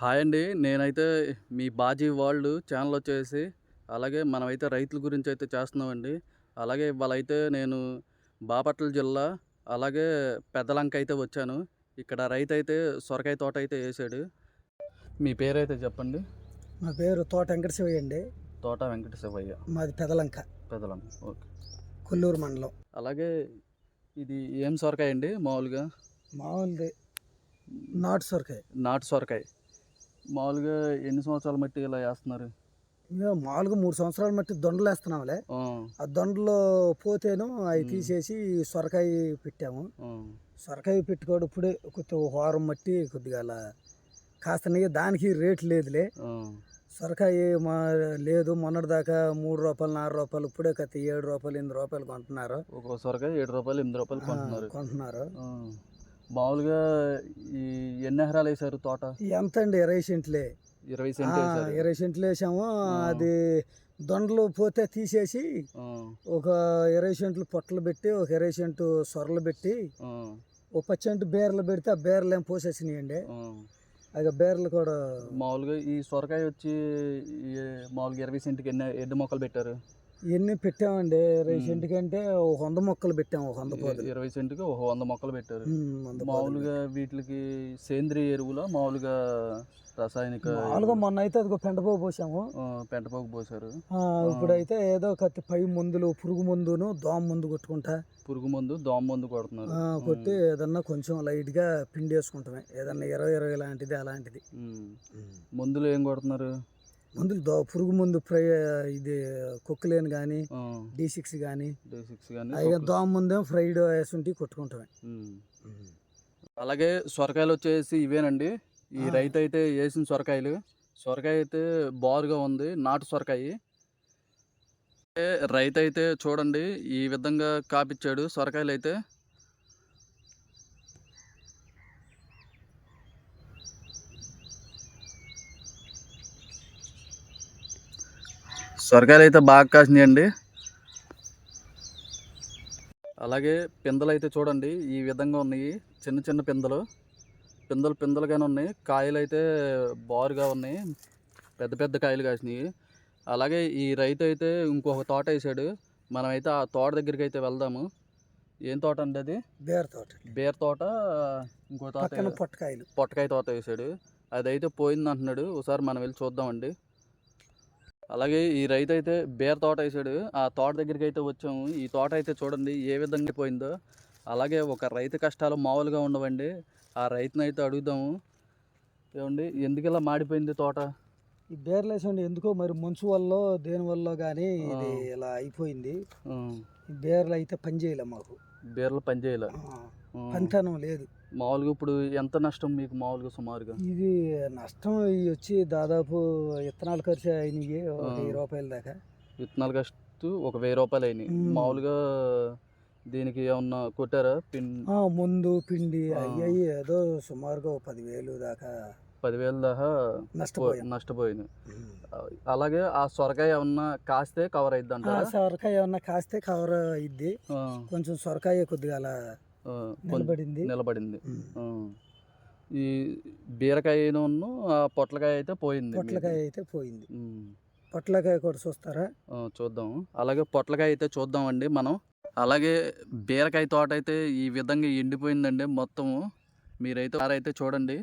Hi అండి. నేనైతే మీ bhaji world channel వచ్చేసి అలాగే మనమైతే రైతుల గురించి అయితే చేస్తున్నామండి. అలాగే ఇవాళైతే నేను బాపట్ల జిల్లా అలాగే పెద్దలంక అయితే వచ్చాను. ఇక్కడ రైతు అయితే సొరకాయ తోట అయితే వేసాడు. మీ పేరైతే చెప్పండి. మా పేరు తోట వెంకటశివయ్య అండి. తోట వెంకట శివయ్య మాది పెదలంక. పెద్దలంక ఓకే. కొల్లూరు మండలం. అలాగే ఇది ఏం సొరకాయ అండి మామూలుగా? మామూలుది నాటు సొరకాయ. నాటు సొరకాయ. మామూలుగా ఎన్ని సంవత్సరాల మట్టి ఇలా వేస్తున్నారు? మేము మామూలుగా మూడు సంవత్సరాల మట్టి దొండలు వేస్తున్నాంలే ఆ, దొండలు పోతేను అవి. తీసేసి సొరకాయ పెట్టాము. సొరకాయ పెట్టుకోడు ఇప్పుడే కొద్దిగా వారం మట్టి కొద్దిగా అలా కాస్తనగా దానికి రేట్ లేదులే. సొరకాయ మా లేదు మొన్నటిదాకా మూడు రూపాయలు నాలుగు రూపాయలు ఇప్పుడే కత్తి ఏడు రూపాయలు ఎనిమిది రూపాయలు కొంటున్నారు. ఒక్కో సొరకాయ ఏడు రూపాయలు ఎనిమిది రూపాయలు కొంటున్నారు. కొంటున్నారు. మామూలుగా ఈ ఎన్ని ఎకరాలు వేసారు తోట? ఎంత అండి ఇరవై సెంట్లే. ఇరవై ఆ, సెంట్ వేసారు ఇరవై సెంట్లు వేసాము. అది దొండలు పోతే తీసేసి ఒక ఇరవై సెంట్లు పొట్టలు పెట్టి ఒక ఇరవై సెంటు సొరలు పెట్టి ఒక పది సెంటు బేర్లు పెడితే ఆ బేర్లు ఏం పోసేసినాయండి. అది బేర్లు కూడా మామూలుగా ఈ సొరకాయ వచ్చి మామూలుగా ఇరవై సెంట్కి ఎన్ని ఎన్ని మొక్కలు పెట్టారు? ఎన్ని పెట్టామండి. ఇరవై. సెంటుకి అంటే ఒక వంద మొక్కలు పెట్టాము ఒక వంద పోదులు ఇరవై సెంట్కి ఒక వంద మొక్కలు పెట్టారు. మామూలుగా వీటికి సేంద్రియ ఎరువుల మామూలుగా రాసాయనిక మామూలుగా మొన్న అయితే అదిగో పెండపో పోసాము. పెంటపోకు పోసారు. ఇప్పుడైతే ఏదో కత్తి పై మందులు పురుగు మందును దోమ మందు కొట్టుకుంటా. పురుగు మందు దోమ మందు కొడుతున్నారు. కొట్టి ఏదన్నా కొంచెం లైట్గా పిండి వేసుకుంటామే ఏదన్నా ఇరవై ఇరవై లాంటిది అలాంటిది. మందులు ఏం కొడుతున్నారు? మందులు దో పురుగు మందు ఇది కొక్కులేని కానీ డి సిక్స్ కానీ దోమ ముందేమో ఫ్రైడ్ వేసుంటి కొట్టుకుంటామే. ఉమ్. అలాగే సొరకాయలు వచ్చేసి ఇవేనండి. ఈ. రైతు అయితే వేసిన సొరకాయలు. సొరకాయ అయితే బారుగా ఉంది నాటు సొరకాయ. రైతు అయితే చూడండి ఈ విధంగా కాపిచ్చాడు సొరకాయలు అయితే సొరకాయలు అయితే బాగా కాసినాయండి. అలాగే పిందెలు అయితే చూడండి ఈ విధంగా ఉన్నాయి. చిన్న చిన్న పిందెలు. పిందెలు పిందెలుగానే ఉన్నాయి. కాయలు అయితే బారుగా ఉన్నాయి. పెద్ద పెద్ద కాయలు కాసినాయి. అలాగే ఈ రైతు అయితే ఇంకొక తోట వేసాడు. మనమైతే ఆ తోట దగ్గరికి అయితే వెళ్దాము. ఏం తోట అండి అది? బేర తోట బేర్ తోట ఇంకో తోట పొట్టకాయలు పొట్టకాయ తోట వేసాడు. అదైతే పోయింది అంటున్నాడు ఒకసారి మనం వెళ్ళి చూద్దామండి. అలాగే ఈ రైతు అయితే బేర్ తోట వేసాడు. ఆ తోట దగ్గరికి అయితే వచ్చాము. ఈ తోట అయితే చూడండి ఏ విధంగా పోయిందో. అలాగే ఒక రైతు కష్టాలు మామూలుగా ఉండవండి. ఆ రైతుని అయితే అడుగుదాము. ఏమండి ఎందుకు ఇలా మాడిపోయింది తోట? ఈ బేర్లు వేసండి ఎందుకో మరి మంచు వల్ల దేని వల్ల కానీ ఇది. ఇలా అయిపోయింది. బేర్లు అయితే పని చేయలే మాకు. బేర్లు పనిచేయాలి పనితనం లేదు. మామూలుగా ఇప్పుడు ఎంత నష్టం మీకు మామూలుగా సుమారుగా? ఇది నష్టం ఇవి వచ్చి దాదాపు విత్తనాలు ఖర్చు అయినాయి ఒక. వెయ్యి రూపాయల దాకా. విత్తనాలు కష్టు ఒక వెయ్యి రూపాయలు అయినాయి. మ్మ్. మామూలుగా దీనికి ఏమన్నా కొట్టారా ఆ, ముందు పిండి. అయ్యాయి ఏదో సుమారుగా పదివేలు దాకా పదివేల దాకా నష్టపోయాం నష్టపోయింది. అలాగే ఆ సొరకాయ ఏమన్నా కాస్తే కవర్ అయిద్ది ఆ అంటారా సొరకాయ ఏమన్నా కాస్తే కవర్ అయింది ఆ, కొంచెం సొరకాయ కొద్దిగా అలా నిలబడింది. నిలబడింది. ఈ బీరకాయను ఆ పొట్లకాయ అయితే పోయింది. పొట్లకాయ అయితే పోయింది. పొట్లకాయ కూడా చూస్తారా? చూద్దాం. అలాగే పొట్లకాయ అయితే చూద్దామండి మనం. అలాగే బీరకాయ తోట అయితే ఈ విధంగా ఎండిపోయిందండి మొత్తము. మీరైతే అయితే చూడండి.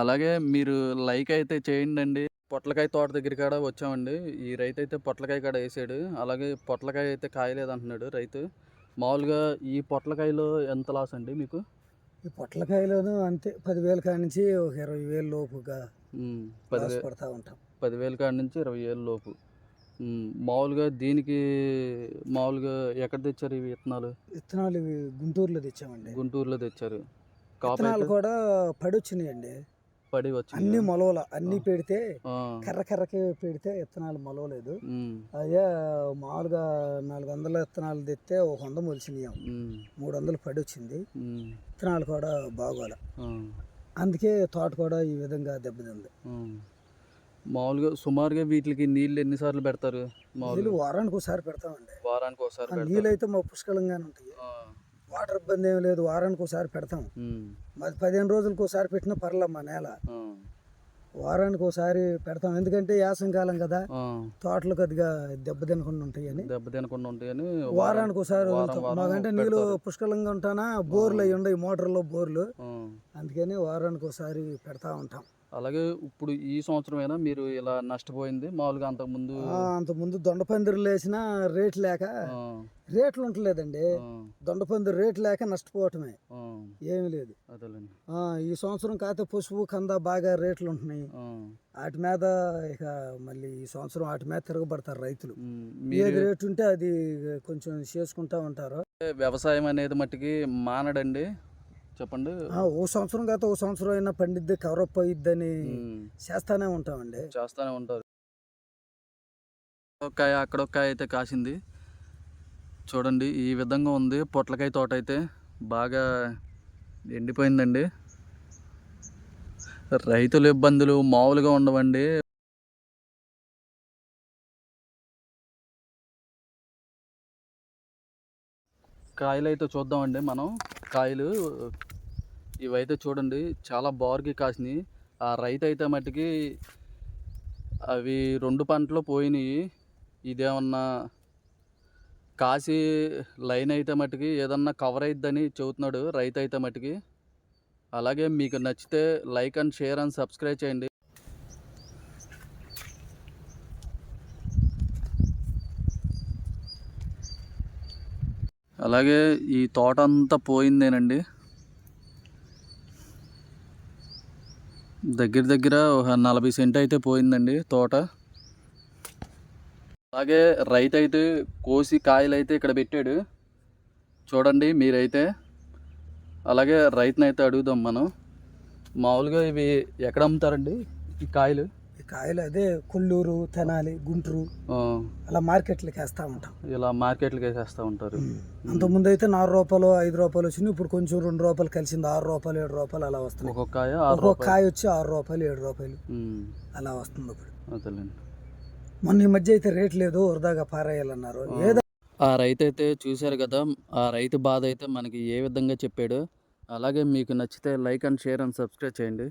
అలాగే మీరు లైక్ అయితే చేయండి అండి పొట్లకాయ తోట దగ్గర కాడ వచ్చామండి. ఈ రైతు అయితే పొట్లకాయ కాడ వేసాడు. అలాగే పొట్లకాయ అయితే కాయలేదు అంటున్నాడు రైతు. మామూలుగా ఈ పొట్లకాయలో ఎంత లాస్ అండి మీకు? ఈ పొట్లకాయలోను అంతే పదివేల కాడ నుంచి ఒక ఇరవై వేలు లోపుగా ఉమ్, పదివే పడతా ఉంటాం. పదివేల కాడ నుంచి ఇరవై ఏళ్ళ లోపు. మామూలుగా దీనికి మామూలుగా ఎక్కడ తెచ్చారు ఇవి విత్తనాలు? విత్తనాలు ఇవి గుంటూరులో తెచ్చామండి. గుంటూరులో తెచ్చారు. విత్తనాలు కూడా పడొచ్చినాయండి. పడి వచ్చింది అన్ని మొలవల అన్ని. పెడితే కర్ర కర్రకి పెడితే విత్తనాలు మొలవలేదు. అదే మామూలుగా నాలుగు వందల విత్తనాలు తెస్తే ఒక వంద మొలిచినాయి ఉమ్, మూడు వందలు పడొచ్చింది ఉమ్, విత్తనాలు కూడా బాగోలే. అందుకే తోట కూడా ఈ విధంగా దెబ్బతింది. మామూలుగా సుమారుగా వీటికి నీళ్ళు ఎన్నిసార్లు పెడతారు? వారానికి ఒకసారి పెడతామండి. వారానికి ఒకసారి నీళ్ళు అయితే మా పుష్కలంగానే ఉంటాయి. వాటర్ ఇబ్బంది ఏం లేదు వారానికి ఒకసారి పెడతాం. మాది పదిహేను రోజులకు ఒకసారి పెట్టినా పర్లేమ్మా నేల. వారానికి ఒకసారి పెడతాం. ఎందుకంటే యాసంకాలం కదా తోటలు కొద్దిగా దెబ్బ తినకుండా ఉంటాయని. దెబ్బ తినకుండా ఉంటాయని వారానికి ఒకసారి వదులుతాం. మాకంటే నీళ్ళు. పుష్కలంగా ఉంటానా? బోర్లు అవి ఉండవు మోటార్లో బోర్లు. అందుకని వారానికి ఒకసారి పెడతా ఉంటాం. అలాగే ఇప్పుడు ఈ సంవత్సరమైనా మీరు ఇలా నష్టపోయింది? మామూలుగా అంతకుముందు అంతకుముందు దొండపందిరులు వేసినా రేట్ లేక రేట్లు ఉండలేదండి. దొండపందిరు రేట్ లేక నష్టపోవటమే. ఏమీ లేదు. ఈ సంవత్సరం కాకపోతే పసుపు కంద బాగా రేట్లు ఉంటున్నాయి. వాటి మీద ఇక మళ్ళీ ఈ సంవత్సరం వాటి మీద తిరగబడతారు రైతులు. ఏది రేటు ఉంటే అది కొంచెం చేసుకుంటా ఉంటారు. వ్యవసాయం అనేది మట్టికి మానడండి. చెప్పండి. ఓ సంవత్సరం కాకపోతే ఓ సంవత్సరం అయినా పండిద్ది కవరప్ అయ్యిద్దని చేస్తానే ఉంటామండి. చేస్తానే ఉంటారు. కాయ అక్కడ ఒక కాయ అయితే కాసింది. చూడండి ఈ విధంగా ఉంది. పొట్లకాయ తోట అయితే బాగా ఎండిపోయిందండి. రైతుల ఇబ్బందులు మామూలుగా ఉండవండి. కాయలు అయితే చూద్దామండి మనం. కాయలు ఇవైతే చూడండి చాలా బారుకి కాసినాయి. ఆ రైతు అయితే మట్టుకి అవి రెండు పంటలు పోయినాయి. ఇదేమన్నా కాసి లైన్ అయితే మటుకి ఏదన్నా కవర్ అయిద్దని చెబుతున్నాడు రైతు అయితే మటుకి అలాగే మీకు నచ్చితే like and share and subscribe చేయండి. అలాగే ఈ తోట అంతా పోయిందేనండి. దగ్గర దగ్గర ఒక నలభై సెంట్ అయితే పోయిందండి తోట. అలాగే రైతు అయితే కోసి కాయలు అయితే ఇక్కడ పెట్టాడు. చూడండి మీరైతే. అలాగే రైతునైతే అడుగుదాం మనం. మామూలుగా ఇవి ఎక్కడ అమ్ముతారండి ఈ కాయలు? కాయలు అదే కొల్లూరు తెనాలి గుంటూరు అలా మార్కెట్లకి వేస్తూ ఉంటాం. ఇలా మార్కెట్లకి వేసేస్తూ ఉంటారు. అంతకుముందు అయితే నాలుగు రూపాయలు ఐదు రూపాయలు వచ్చినాయి ఇప్పుడు కొంచెం రెండు రూపాయలు కలిసింది ఆరు రూపాయలు ఏడు రూపాయలు అలా వస్తున్నాయి. ఒక్కొక్క కాయ ఒక్కొక్క కాయ వచ్చి ఆరు రూపాయలు ఏడు రూపాయలు అలా వస్తుంది ఇప్పుడు. మొన్న ఈ మధ్య అయితే రేట్ లేదు వరదాగా పారేయాలన్నారు. ఏదో ఆ రైతు అయితే చూశారు కదా ఆ రైతు బాధ అయితే మనకి ఏ విధంగా చెప్పాడు. అలాగే మీకు నచ్చితే like and share and subscribe చేయండి.